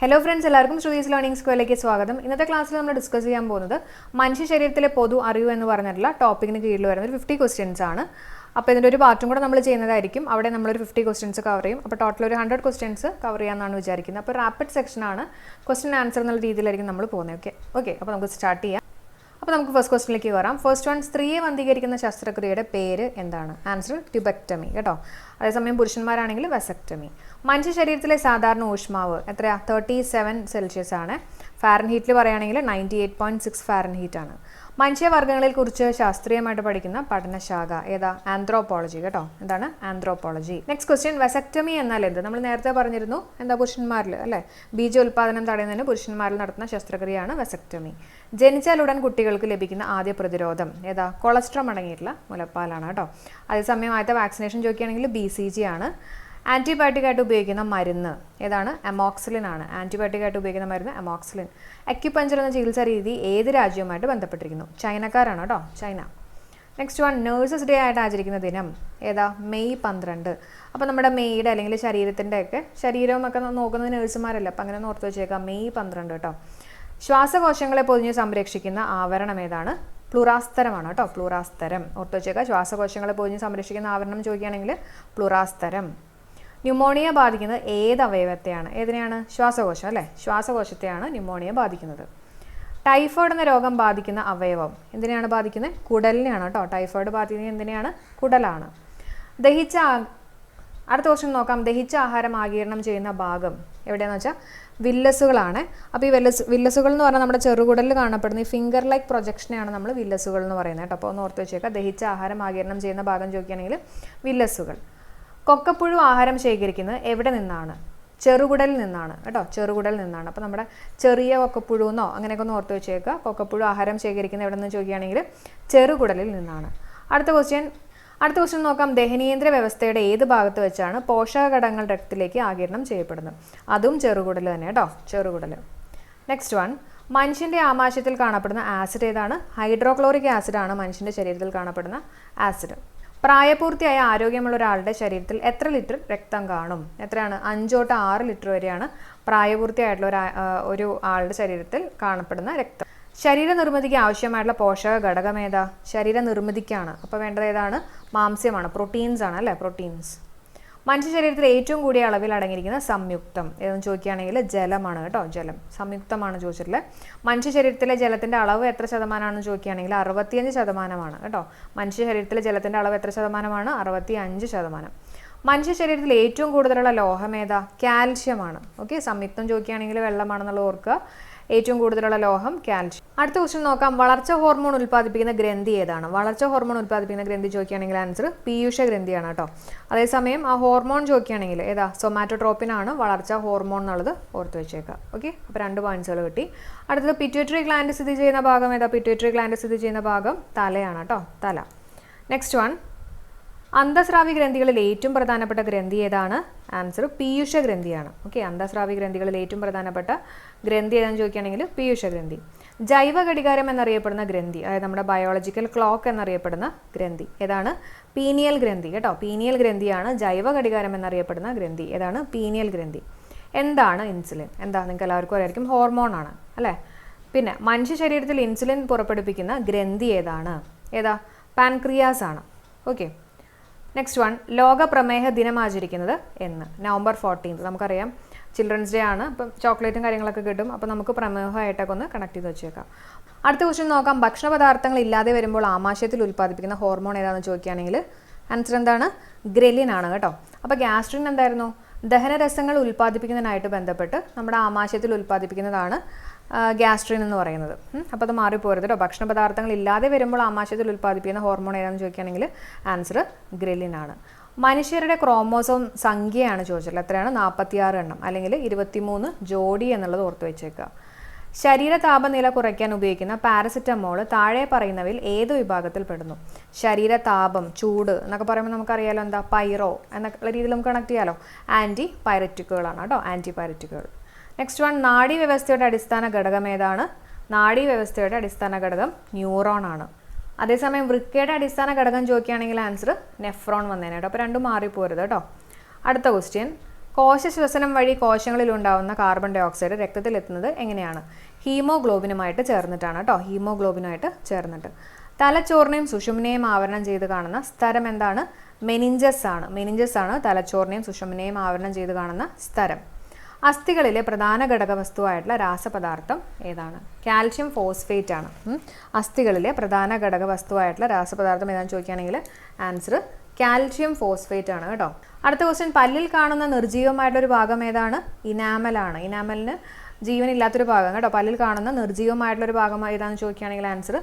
Hello friends എല്ലാവർക്കും Shruthi's learning സ്കൂളിലേക്ക് സ്വാഗതം. ഇന്നത്തെ ക്ലാസ്സിൽ നമ്മൾ ഡിസ്കസ് ചെയ്യാൻ പോകുന്നത് മനുഷ്യ ശരീരത്തിലെ പൊതു അറിവ് എന്ന് പറഞ്ഞിട്ടുള്ള ടോപ്പിക്കിന് കീഴിൽ വരുന്ന ഒരു ഫിഫ്റ്റി ക്വസ്റ്റ്യൻസ് ആണ്. അപ്പോൾ ഇതിന്റെ ഒരു പാർട്ടും കൂടെ നമ്മൾ ചെയ്യുന്നതായിരിക്കും. അവിടെ നമ്മളൊരു ഫിഫ്റ്റി ക്വസ്റ്റ്യൻസ് കവർ ചെയ്യും. അപ്പോൾ ടോട്ടൽ ഒരു ഹൺഡ്രഡ് ക്വസ്റ്റ്യൻസ് കവർ ചെയ്യാമെന്നാണ് വിചാരിക്കുന്നത്. അപ്പോൾ റാപ്പിഡ് സെക്ഷനാണ് ക്വസ്റ്റ്യൻ ആൻസർ എന്നുള്ള രീതിയിലായിരിക്കും നമ്മൾ പോകുന്നത്. ഓക്കെ ഓക്കെ അപ്പോൾ നമുക്ക് സ്റ്റാർട്ട് ചെയ്യാം. അപ്പോൾ നമുക്ക് ഫസ്റ്റ് ക്വസ്റ്റിലേക്ക് വരാം. ഫസ്റ്റ് വൺ സ്ത്രീയെ വന്ധീകരിക്കുന്ന ശസ്ത്രക്രിയയുടെ പേര് എന്താണ്? ആൻസർ ട്യൂബക്ടമി കേട്ടോ? അതേസമയം പുരുഷന്മാരാണെങ്കിൽ വെസക്ടമി മനുഷ്യ ശരീരത്തിലെ സാധാരണ ഊഷ്മാവ് എത്രയാ? തേർട്ടി സെവൻ സെൽഷ്യസ് ആണ് ഫാരൻഹീറ്റിൽ പറയുകയാണെങ്കിൽ ninety eight point six Fahrenheit ആണ്. മനുഷ്യവർഗങ്ങളെ കുറിച്ച് ശാസ്ത്രീയമായിട്ട് പഠിക്കുന്ന പഠനശാഖ ഏതാ? ആന്ത്രോപോളജി കേട്ടോ. എന്താണ്? ആന്ത്രോപോളജി നെക്സ്റ്റ് ക്വസ്റ്റ്യൻ വെസക്ടമി എന്നാൽ എന്ത്? നമ്മൾ നേരത്തെ പറഞ്ഞിരുന്നു എന്താ പുരുഷന്മാരിൽ അല്ലേ? ബീജ ഉൽപാദനം തടയുന്നതിന് പുരുഷന്മാരിൽ നടത്തുന്ന ശസ്ത്രക്രിയയാണ് വെസക്ടമി ജനിച്ചാലുടൻ കുട്ടികൾക്ക് ലഭിക്കുന്ന ആദ്യ പ്രതിരോധം ഏതാ? കൊളസ്ട്രോം അടങ്ങിയിട്ടുള്ള മുലപ്പാലാണ് കേട്ടോ. അതേസമയം ആദ്യത്തെ വാക്സിനേഷൻ ചോദിക്കുകയാണെങ്കിൽ ബി സി ജി ആണ്. ആന്റിബയോട്ടിക് ആയിട്ട് ഉപയോഗിക്കുന്ന മരുന്ന് ഏതാണ്? അമോക്സിലിൻ ആണ് ആന്റിബയോട്ടിക് ആയിട്ട് ഉപയോഗിക്കുന്ന മരുന്ന് അമോക്സിലിൻ. അക്യുപഞ്ചർ എന്ന ചികിത്സാ രീതി ഏത് രാജ്യവുമായിട്ട് ബന്ധപ്പെട്ടിരിക്കുന്നു? ചൈനക്കാരാണ് കേട്ടോ. China. Next one nurses day ആയിട്ട് ആചരിക്കുന്ന ദിനം ഏതാ? മെയ് പന്ത്രണ്ട്. അപ്പോൾ നമ്മുടെ മെയ്യുടെ അല്ലെങ്കിൽ ശരീരത്തിന്റെ ഒക്കെ ശരീരമൊക്കെ നോക്കുന്ന നേഴ്സുമാരല്ല അപ്പം അങ്ങനെ ഓർത്ത് വെച്ചേക്കാം. മെയ് പന്ത്രണ്ട് കേട്ടോ. ശ്വാസകോശങ്ങളെ പൊതിഞ്ഞ് സംരക്ഷിക്കുന്ന ആവരണം ഏതാണ്? പ്ലുറാസ്തരമാണ് കേട്ടോ. പ്ലുറാസ്തരം ഓർത്ത് വെച്ചേക്കുക ശ്വാസകോശങ്ങളെ പൊതിഞ്ഞ് സംരക്ഷിക്കുന്ന ആവരണം ചോദിക്കുകയാണെങ്കിൽ പ്ലുറാസ്തരം ന്യൂമോണിയ ബാധിക്കുന്നത് ഏത് അവയവത്തെയാണ്? ഏതിനെയാണ്? ശ്വാസകോശം അല്ലേ? ശ്വാസകോശത്തെയാണ് ന്യൂമോണിയ ബാധിക്കുന്നത്. ടൈഫോയിഡ് എന്ന രോഗം ബാധിക്കുന്ന അവയവം എന്തിനെയാണ് ബാധിക്കുന്നത്? കുടലിനെയാണ് കേട്ടോ. ടൈഫോയിഡ് ബാധിക്കുന്നത് എന്തിനെയാണ്? കുടലാണ്. ദഹിച്ച അടുത്ത ക്വസ്റ്റ്യൻ നോക്കാം. ദഹിച്ച ആഹാരം ആകിരണം ചെയ്യുന്ന ഭാഗം എവിടെയാണെന്ന് വെച്ചാൽ വില്ലസുകളാണ്. അപ്പോൾ ഈ വില്ലസ് വില്ലസുകൾ എന്ന് പറഞ്ഞാൽ നമ്മുടെ ചെറുകുടലിൽ കാണപ്പെടുന്ന ഈ ഫിംഗർ ലൈക്ക് പ്രൊജക്ഷനെയാണ് നമ്മൾ വില്ലസുകൾ എന്ന് പറയുന്നത് കേട്ടോ. അപ്പോൾ ഒന്ന് ഓർത്ത് വെച്ചേക്കാം. ദഹിച്ച ആഹാരം ആകിരണം ചെയ്യുന്ന ഭാഗം ചോദിക്കുകയാണെങ്കിൽ വില്ലസുകൾ. കൊക്കപ്പുഴു ആഹാരം ശേഖരിക്കുന്നത് എവിടെ നിന്നാണ്? ചെറുകുടലിൽ നിന്നാണ്. കേട്ടോ ചെറുകുടലിൽ നിന്നാണ്. അപ്പോൾ നമ്മുടെ ചെറിയ കൊക്കപ്പുഴു എന്നോ അങ്ങനെയൊക്കെ ഒന്ന് ഓർത്ത് വെച്ചേക്കുക. കൊക്കപ്പുഴു ആഹാരം ശേഖരിക്കുന്നത് എവിടെ നിന്ന് ചോദിക്കുകയാണെങ്കിൽ ചെറുകുടലിൽ നിന്നാണ്. അടുത്ത ക്വസ്റ്റ്യൻ അടുത്ത ക്വസ്റ്റ്യൻ നോക്കാം. ദഹനീയന്ദ്ര വ്യവസ്ഥയുടെ ഏത് ഭാഗത്ത് വെച്ചാണ് പോഷക ഘടകങ്ങൾ രക്തത്തിലേക്ക് ആകിരണം ചെയ്യപ്പെടുന്നത്? അതും ചെറുകുടൽ തന്നെ കേട്ടോ ചെറുകുടൽ. നെക്സ്റ്റ് വൺ മനുഷ്യന്റെ ആമാശയത്തിൽ കാണപ്പെടുന്ന ആസിഡ് ഏതാണ്? ഹൈഡ്രോക്ലോറിക് ആസിഡാണ് മനുഷ്യന്റെ ശരീരത്തിൽ കാണപ്പെടുന്ന ആസിഡ് പ്രായപൂർത്തിയായ ആരോഗ്യമുള്ള ഒരാളുടെ ശരീരത്തിൽ എത്ര ലിറ്റർ രക്തം കാണും? എത്രയാണ്? അഞ്ചോട്ട് ആറ് ലിറ്റർ വരെയാണ് പ്രായപൂർത്തിയായിട്ടുള്ള ഒരു ഒരു ആളുടെ ശരീരത്തിൽ കാണപ്പെടുന്ന രക്തം. ശരീര നിർമ്മിതിക്ക് ആവശ്യമായിട്ടുള്ള പോഷക ഘടകം ഏതാ? ശരീര നിർമ്മിതിക്കാണ് അപ്പോൾ വേണ്ടത് ഏതാണ്? മാംസ്യമാണ്. പ്രോട്ടീൻസ് ആണ് അല്ലേ? പ്രോട്ടീൻസ്. മനുഷ്യ ശരീരത്തിൽ ഏറ്റവും കൂടിയ അളവിൽ അടങ്ങിയിരിക്കുന്ന സംയുക്തം. ഏതെന്ന് ചോദിക്കുകയാണെങ്കിൽ ജലമാണ് കേട്ടോ ജലം. സംയുക്തമാണ് ചോദിച്ചിട്ടുള്ളത്. മനുഷ്യ ശരീരത്തിലെ ജലത്തിന്റെ അളവ് എത്ര ശതമാനമാണെന്ന് ചോദിക്കുകയാണെങ്കിൽ അറുപത്തിയഞ്ച് ശതമാനമാണ് കേട്ടോ. മനുഷ്യ ശരീരത്തിലെ ജലത്തിന്റെ അളവ് എത്ര ശതമാനമാണ്? അറുപത്തി അഞ്ച് ശതമാനം. മനുഷ്യ ശരീരത്തിൽ ഏറ്റവും കൂടുതലുള്ള ലോഹം ഏതാ? കാൽഷ്യമാണ് ഓക്കെ സംയുക്തം ചോദിക്കുകയാണെങ്കിൽ വെള്ളമാണെന്നുള്ളത് ഓർക്കുക. ഏറ്റവും കൂടുതലുള്ള ലോഹം കാൽഷ്യം. അടുത്ത ക്വസ്റ്റ്യൻ നോക്കാം. വളർച്ച ഹോർമോൺ ഉൽപ്പാദിപ്പിക്കുന്ന ഗ്രന്ഥി ഏതാണ്? വളർച്ച ഹോർമോൺ ഉൽപ്പാദിപ്പിക്കുന്ന ഗ്രന്ഥി ചോദിക്കുകയാണെങ്കിൽ ആൻസർ പീയൂഷ ഗ്രന്ഥിയാണ് കേട്ടോ. അതേസമയം ആ ഹോർമോൺ ചോദിക്കുകയാണെങ്കിൽ ഏതാ? സൊമാറ്റോട്രോപ്പിൻ ആണ് വളർച്ച ഹോർമോൺ എന്നുള്ളത് ഓർത്ത് വെച്ചേക്കുക ഓക്കെ അപ്പോൾ രണ്ട് പോയിന്റ്സുകൾ കിട്ടി. അടുത്തത് പിറ്റ്യൂട്ടറി ഗ്ലാൻഡ് സ്ഥിതി ചെയ്യുന്ന ഭാഗം ഏതാ? പിറ്റ്യൂട്ടറി ഗ്ലാൻഡ് സ്ഥിതി ചെയ്യുന്ന ഭാഗം തലയാണ് കേട്ടോ. തല. നെക്സ്റ്റ് വൺ അന്തസ്രാവി ഗ്രന്ഥികളിൽ ഏറ്റവും പ്രധാനപ്പെട്ട ഗ്രന്ഥി ഏതാണ്? ആൻസർ പീയൂഷ ഗ്രന്ഥിയാണ്. ഓക്കെ അന്തസ്രാവി ഗ്രന്ഥികളിൽ ഏറ്റവും പ്രധാനപ്പെട്ട ഗ്രന്ഥി ഏതാണെന്ന് ചോദിക്കുകയാണെങ്കിൽ പീയൂഷ ഗ്രന്ഥി. ജൈവ ഘടികാരം എന്നറിയപ്പെടുന്ന ഗ്രന്ഥി അതായത് നമ്മുടെ ബയോളജിക്കൽ ക്ലോക്ക് എന്നറിയപ്പെടുന്ന ഗ്രന്ഥി ഏതാണ്? പീനിയൽ ഗ്രന്ഥി കേട്ടോ. പീനിയൽ ഗ്രന്ഥിയാണ് ജൈവ ഘടികാരം എന്നറിയപ്പെടുന്ന ഗ്രന്ഥി. ഏതാണ്? പീനിയൽ ഗ്രന്ഥി. എന്താണ് ഇൻസുലിൻ എന്താ? നിങ്ങൾക്ക് എല്ലാവർക്കും അറിയായിരിക്കും ഹോർമോണാണ് അല്ലേ? പിന്നെ മനുഷ്യ ശരീരത്തിൽ ഇൻസുലിൻ പുറപ്പെടുപ്പിക്കുന്ന ഗ്രന്ഥി ഏതാണ്? ഏതാ? പാൻക്രിയാസ് ആണ്. ഓക്കെ നെക്സ്റ്റ് വൺ ലോക പ്രമേഹ ദിനം ആചരിക്കുന്നത് എന്ന്. നവംബർ ഫോർട്ടീൻത്ത് നമുക്കറിയാം. ചിൽഡ്രൻസ് ഡേ ആണ്. അപ്പം ചോക്ലേറ്റും കാര്യങ്ങളൊക്കെ കിട്ടും. അപ്പോൾ നമുക്ക് പ്രമേഹമായിട്ടൊക്കെ ഒന്ന് കണക്ട് ചെയ്ത് വെച്ചേക്കാം. അടുത്ത ക്വസ്റ്റ്യൻ നോക്കാം. ഭക്ഷണ പദാർത്ഥങ്ങൾ ഇല്ലാതെ വരുമ്പോൾ ആമാശയത്തിൽ ഉൽപ്പാദിപ്പിക്കുന്ന ഹോർമോൺ ഏതാണെന്ന് ചോദിക്കുകയാണെങ്കിൽ ആൻസർ എന്താണ്? ഗ്രെലിൻ ആണ് കേട്ടോ. അപ്പോൾ ഗ്യാസ്ട്രിൻ എന്തായിരുന്നു? ദഹനരസങ്ങൾ ഉൽപ്പാദിപ്പിക്കുന്നതിനായിട്ട് ബന്ധപ്പെട്ട് നമ്മുടെ ആമാശയത്തിൽ ഉൽപ്പാദിപ്പിക്കുന്നതാണ് ഗ്യാസ്ട്രിൻ എന്ന് പറയുന്നത്. അപ്പോൾ അത് മാറിപ്പോരുത് കേട്ടോ ഭക്ഷണ പദാർത്ഥങ്ങൾ ഇല്ലാതെ വരുമ്പോൾ ആമാശയത്തിൽ ഉൽപ്പാദിപ്പിക്കുന്ന ഹോർമോൺ ഏതാണെന്ന് ചോദിക്കുകയാണെങ്കിൽ ആൻസർ ഗ്രില്ലിൻ ആണ്. മനുഷ്യരുടെ ക്രോമോസോം സംഖ്യയാണ് ചോദിച്ചിട്ടുള്ളത്. എത്രയാണ്? നാൽപ്പത്തിയാറ് എണ്ണം. അല്ലെങ്കിൽ ഇരുപത്തിമൂന്ന് ജോഡി എന്നുള്ളത് ഓർത്ത് വെച്ചേക്കുക. ശരീര താപനില കുറയ്ക്കാൻ ഉപയോഗിക്കുന്ന പാരസെറ്റമോൾ താഴെ പറയുന്നവയിൽ ഏത് വിഭാഗത്തിൽ പെടുന്നു? ശരീര താപം ചൂട് എന്നൊക്കെ പറയുമ്പോൾ നമുക്കറിയാലോ എന്താ? പൈറോ എന്നൊക്കെ രീതിയിൽ നമുക്ക് കണക്ട് ചെയ്യാലോ? ആന്റി പൈററ്റിക്കുകളാണ് കേട്ടോ. ആന്റി പൈററ്റിക്കുകൾ നെക്സ്റ്റ് വൺ നാഡീവ്യവസ്ഥയുടെ അടിസ്ഥാന ഘടകം ഏതാണ്? നാഡീവ്യവസ്ഥയുടെ അടിസ്ഥാന ഘടകം ന്യൂറോൺ ആണ്. അതേസമയം വൃക്കയുടെ അടിസ്ഥാന ഘടകം ചോദിക്കുകയാണെങ്കിൽ ആൻസർ നെഫ്രോൺ വന്നേനെ കേട്ടോ. അപ്പോൾ രണ്ടും മാറിപ്പോരുത് കേട്ടോ. അടുത്ത ക്വസ്റ്റ്യൻ കോശശ്വസനം വഴി കോശങ്ങളിൽ ഉണ്ടാകുന്ന കാർബൺ ഡൈ ഓക്സൈഡ് രക്തത്തിൽ എത്തുന്നത് എങ്ങനെയാണ്? ഹീമോഗ്ലോബിനുമായിട്ട് ചേർന്നിട്ടാണ് കേട്ടോ. ഹീമോഗ്ലോബിനുമായിട്ട് ചേർന്നിട്ട്. തലച്ചോറിനെയും സുഷുമ്നെയും ആവരണം ചെയ്ത് കാണുന്ന സ്ഥലം എന്താണ്? മെനിഞ്ചസ് ആണ്. മെനിഞ്ചസ് ആണ് തലച്ചോറിനെയും സുഷുമ്നെയും ആവരണം ചെയ്ത് കാണുന്ന സ്ഥലം അസ്ഥികളിലെ പ്രധാന ഘടക വസ്തുവായിട്ടുള്ള രാസപദാർത്ഥം ഏതാണ്? കാൽഷ്യം ഫോസ്ഫേറ്റ് ആണ് അസ്ഥികളിലെ പ്രധാന ഘടക വസ്തുവായിട്ടുള്ള രാസപദാർത്ഥം ഏതാണെന്ന് ചോദിക്കുകയാണെങ്കിൽ ആൻസർ കാൽഷ്യം ഫോസ്ഫേറ്റ് ആണ് കേട്ടോ. അടുത്ത ക്വസ്റ്റ്യൻ പല്ലിൽ കാണുന്ന നിർജീവമായിട്ടുള്ള ഒരു ഭാഗം ഏതാണ്? ഇനാമലാണ്. ഇനാമലിന് ജീവനില്ലാത്തൊരു ഭാഗം കേട്ടോ. പല്ലിൽ കാണുന്ന നിർജീവമായിട്ടുള്ള ഒരു ഭാഗം ഏതാണെന്ന് ചോദിക്കുകയാണെങ്കിൽ ആൻസർ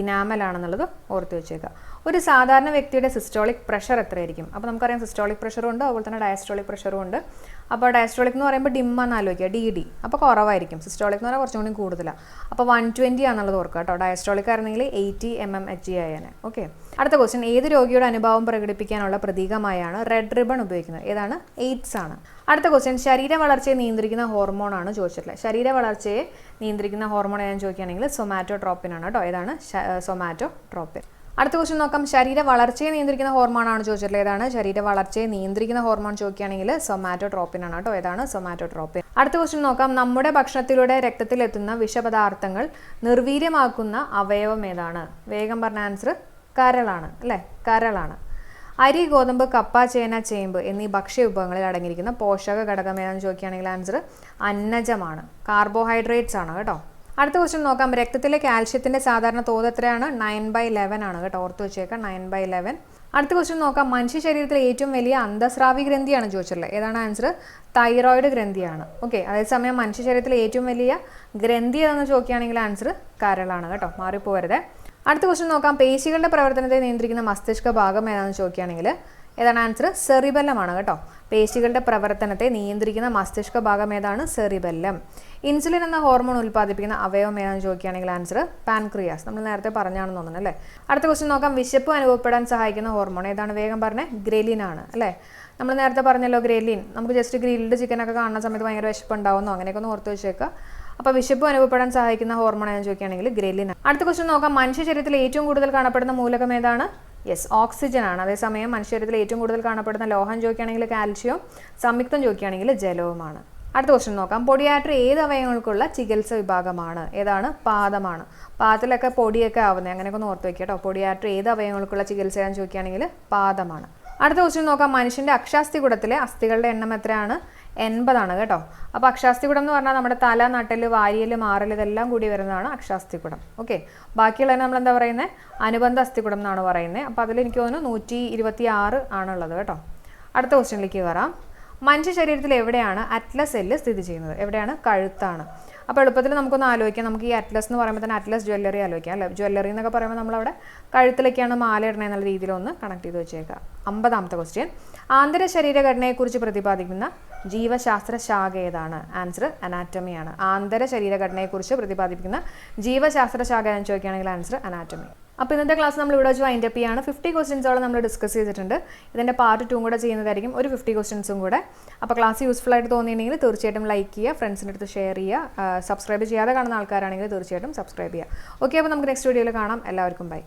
ഇനാമലാണെന്നുള്ളത് ഓർത്തു വെച്ചേക്കുക. ഒരു സാധാരണ വ്യക്തിയുടെ സിസ്റ്റോളിക് പ്രഷർ എത്രയായിരിക്കും? അപ്പോൾ നമുക്കറിയാം സിസ്റ്റോളിക് പ്രഷറും ഉണ്ട് അതുപോലെ തന്നെ ഡയസ്റ്റോളിക് പ്രഷറും ഉണ്ട്. അപ്പോൾ ഡയസ്റ്റോളിക് എന്ന് പറയുമ്പോൾ ഡിം എന്ന് ആലോചിക്കുക ഡി ഡി അപ്പോൾ കുറവായിരിക്കും. സിസ്റ്റോളിക് എന്ന് പറഞ്ഞാൽ കുറച്ചും കൂടി കൂടുതലാണ് അപ്പോൾ വൺ ട്വന്റി ആണെന്നുള്ളത് ഓർക്കുക കേട്ടോ. ഡയസ്റ്റോളിക് ആയിരുന്നെങ്കിൽ eighty M M H G ആയേനെ okay അടുത്ത ക്വസ്റ്റ്യൻ ഏത് രോഗിയുടെ അനുഭവം പ്രകടിപ്പിക്കാനുള്ള പ്രതീകമായാണ് റെഡ് റിബൺ ഉപയോഗിക്കുന്നത്? ഏതാണ്? എയ്ഡ്സ് ആണ്. അടുത്ത ക്വസ്റ്റ്യൻ ശരീര വളർച്ചയെ നിയന്ത്രിക്കുന്ന ഹോർമോൺ ആണ് ചോദിച്ചിട്ടുള്ളത്. ശരീര വളർച്ചയെ നിയന്ത്രിക്കുന്ന ഹോർമോൺ ഏതാണെന്ന് ചോദിക്കുകയാണെങ്കിൽ സൊമാറ്റോട്രോപ്പിൻ ആണ് കേട്ടോ. ഏതാണ്? സൊമാറ്റോട്രോപ്പിൻ അടുത്ത ക്വസ്റ്റ്യൻ നോക്കാം. ശരീര വളർച്ചയെ നിയന്ത്രിക്കുന്ന ഹോർമോൺ ആണ് ചോദിച്ചിട്ടുള്ളത്. ഏതാണ്? ശരീര വളർച്ചയെ നിയന്ത്രിക്കുന്ന ഹോർമോൺ ചോദിക്കുകയാണെങ്കിൽ സൊമാറ്റോട്രോപ്പിൻ ആണ് കേട്ടോ. ഏതാണ്? സൊമാറ്റോട്രോപ്പിൻ അടുത്ത ക്വസ്റ്റ്യൻ നോക്കാം. നമ്മുടെ ഭക്ഷണത്തിലൂടെ രക്തത്തിലെത്തുന്ന വിഷപദാർത്ഥങ്ങൾ നിർവീര്യമാക്കുന്ന അവയവം ഏതാണ്? വേഗം പറഞ്ഞ ആൻസർ കരളാണ് അല്ലേ? കരളാണ്. അരി ഗോതമ്പ് കപ്പ ചേന ചേമ്പ് എന്നീ ഭക്ഷ്യ വിഭവങ്ങളിൽ അടങ്ങിയിരിക്കുന്ന പോഷക ഘടകം ഏതാണെന്ന് ചോദിക്കുകയാണെങ്കിൽ ആൻസർ അന്നജമാണ്. കാർബോഹൈഡ്രേറ്റ്സ് ആണ് കേട്ടോ. അടുത്ത ക്വസ്റ്റ്യൻ നോക്കാം. രക്തത്തിലെ കാൽഷ്യത്തിന്റെ സാധാരണ തോത് എത്രയാണ്? നയൻ ബൈ ലെവൻ ആണ് കേട്ടോ. ഓർത്ത് വെച്ചേക്കാം. നയൻ ബൈ ലെവൻ അടുത്ത ക്വസ്റ്റ്യൻ നോക്കാം. മനുഷ്യ ശരീരത്തിലെ ഏറ്റവും വലിയ അന്തസ്രാവി ഗ്രന്ഥിയാണ് ചോദിച്ചിട്ടുള്ളത്. ഏതാണ് ആൻസർ തൈറോയിഡ് ഗ്രന്ഥിയാണ്. ഓക്കെ അതേസമയം മനുഷ്യ ശരീരത്തിലെ ഏറ്റവും വലിയ ഗ്രന്ഥി ഏതെന്ന് ചോദിക്കുകയാണെങ്കിൽ ആൻസർ കരളാണ് കേട്ടോ. മാറിപ്പോവരുത്. അടുത്ത ക്വസ്റ്റ്യൻ നോക്കാം. പേശികളുടെ പ്രവർത്തനത്തെ നിയന്ത്രിക്കുന്ന മസ്തിഷ്ക ഭാഗം ഏതാണെന്ന് ചോദിക്കുകയാണെങ്കിൽ ഏതാണ് ആൻസർ സെറിബല്ലമാണ് കേട്ടോ. പേശികളുടെ പ്രവർത്തനത്തെ നിയന്ത്രിക്കുന്ന മസ്തിഷ്ക ഭാഗം ഏതാണ്? സെറിബല്ലം. ഇൻസുലിൻ എന്ന ഹോർമോൺ ഉൽപ്പാദിപ്പിക്കുന്ന അവയവം ഏതാണെന്ന് ചോദിക്കുകയാണെങ്കിൽ ആൻസർ പാൻക്രിയാസ് നമ്മൾ നേരത്തെ പറഞ്ഞാണെന്ന് തോന്നുന്നു അല്ലേ? അടുത്ത ക്വസ്റ്റ്യൻ നോക്കാം. വിശപ്പ് അനുഭവപ്പെടാൻ സഹായിക്കുന്ന ഹോർമോൺ ഏതാണ്? വേഗം പറഞ്ഞേ ഗ്രെലിൻ ആണ് അല്ലേ? നമ്മൾ നേരത്തെ പറഞ്ഞല്ലോ ഗ്രെലിൻ നമുക്ക് ജസ്റ്റ് ഗ്രിൽഡ് ചിക്കനൊക്കെ കാണുന്ന സമയത്ത് ഭയങ്കര വിശപ്പ് ഉണ്ടാവുന്നോ അങ്ങനെയൊക്കെ ഒന്ന് ഓർത്ത് വെച്ചേക്കുക അപ്പോൾ വിശപ്പ് അനുഭവപ്പെടാൻ സഹായിക്കുന്ന ഹോർമോൺ എന്ന് ചോദിക്കുകയാണെങ്കിൽ ഗ്രെലിൻ അടുത്ത ക്വസ്റ്റ്യൻ നോക്കാം. മനുഷ്യ ശരീരത്തിൽ ഏറ്റവും കൂടുതൽ കാണപ്പെടുന്ന മൂലകം ഏതാണ്? യെസ് ഓക്സിജൻ ആണ്. അതേസമയം മനുഷ്യരത്തിൽ ഏറ്റവും കൂടുതൽ കാണപ്പെടുന്ന ലോഹം ചോദിക്കുകയാണെങ്കിൽ കാൽഷ്യം സംയുക്തം ചോദിക്കുകയാണെങ്കിൽ ജലവുമാണ്. അടുത്ത ക്വസ്റ്റ്യൻ നോക്കാം. പൊടിയാട്രി ഏത് അവയവങ്ങൾക്കുള്ള ചികിത്സ വിഭാഗമാണ്? ഏതാണ്? പാദമാണ്. പാദത്തിലൊക്കെ പൊടിയൊക്കെ ആവുന്നത് അങ്ങനെയൊക്കെ ഒന്ന് ഓർത്ത് വെക്കുക കേട്ടോ പൊടിയാട്രി ഏത് അവയവങ്ങൾക്കുള്ള ചികിത്സയാണെന്ന് ചോദിക്കുകയാണെങ്കിൽ പാദമാണ്. അടുത്ത ക്വസ്റ്റ്യൻ നോക്കാം. മനുഷ്യന്റെ അക്ഷാസ്ഥികുടത്തിലെ അസ്ഥികളുടെ എണ്ണം എത്രയാണ്? എൺപതാണ് കേട്ടോ. അപ്പോൾ അക്ഷാസ്തികുടം എന്ന് പറഞ്ഞാൽ നമ്മുടെ തല നട്ടൽ വാരിയൽ മാറൽ ഇതെല്ലാം കൂടി വരുന്നതാണ് അക്ഷാസ്തികുടം ഓക്കെ. ബാക്കിയുള്ളതിന് നമ്മൾ എന്താ പറയുന്നത് അനുബന്ധ അസ്ഥികുടം എന്നാണ് പറയുന്നത് അപ്പോൾ അതിൽ എനിക്ക് തോന്നുന്നു നൂറ്റി ഇരുപത്തി ആറ് ആണുള്ളത് കേട്ടോ. അടുത്ത ക്വസ്റ്റ്യനിലേക്ക് കയറാം മനുഷ്യ ശരീരത്തിൽ എവിടെയാണ് അറ്റ്ലസ് സെല്ല് സ്ഥിതി ചെയ്യുന്നത്? എവിടെയാണ്? കഴുത്താണ്. അപ്പോൾ എളുപ്പത്തിൽ നമുക്കൊന്ന് ആലോചിക്കാം. നമുക്ക് ഈ അറ്റ്ലസ് എന്ന് പറയുമ്പോൾ തന്നെ അറ്റ്ലസ് ജ്വല്ലറി ആലോചിക്കാം അല്ലേ? ജ്വല്ലറി എന്നൊക്കെ പറയുമ്പോൾ നമ്മളവിടെ കഴുത്തിലേക്കാണ് മാല ഇടണേ എന്നുള്ള രീതിയിലൊന്ന് കണക്ട് ചെയ്ത് വെച്ചേക്കാം അമ്പതാമത്തെ ക്വസ്റ്റ്യൻ ആന്തര ശരീരഘടനയെക്കുറിച്ച് പ്രതിപാദിക്കുന്ന ജീവശാസ്ത്ര ശാഖ ഏതാണ് ആൻസർ അനാറ്റമിയാണ് ആന്തര ശരീരഘടനയെക്കുറിച്ച് പ്രതിപാദിപ്പിക്കുന്ന ജീവശാസ്ത്ര ശാഖ എന്ന് ചോദിക്കുകയാണെങ്കിൽ ആൻസർ അനാറ്റമി അപ്പോൾ ഇന്നത്തെ ക്ലാസ് നമ്മൾ ഇവിടെ വെച്ച് വൈൻഡ് അപ്പ് ചെയ്യാണ്. ഫിഫ്റ്റി ക്വസ്റ്റ്യൻസോളം നമ്മൾ ഡിസ്കസ് ചെയ്തിട്ടുണ്ട്. ഇതിന്റെ പാർട്ട് ടൂം കൂടെ ചെയ്യുന്നതായിരിക്കും ഒരു ഫിഫ്റ്റി ക്വസ്റ്റ്യൻസും കൂടെ. അപ്പോൾ ക്ലാസ് യൂസ്ഫുൾ ആയിട്ട് തോന്നിയിട്ടുണ്ടെങ്കിൽ തീർച്ചയായിട്ടും ലൈക്ക് ചെയ്യുക ഫ്രണ്ട്സിന്റെ അടുത്ത് ഷെയർ ചെയ്യുക സബ്സ്ക്രൈബ് ചെയ്യാതെ കാണുന്ന ആൾക്കാരാണെങ്കിൽ തീർച്ചയായിട്ടും സബ്സ്ക്രൈബ് ചെയ്യുക. ഓക്കെ അപ്പോൾ നമുക്ക് നെക്സ്റ്റ് വീഡിയോയിൽ കാണാം. എല്ലാവർക്കും ബൈ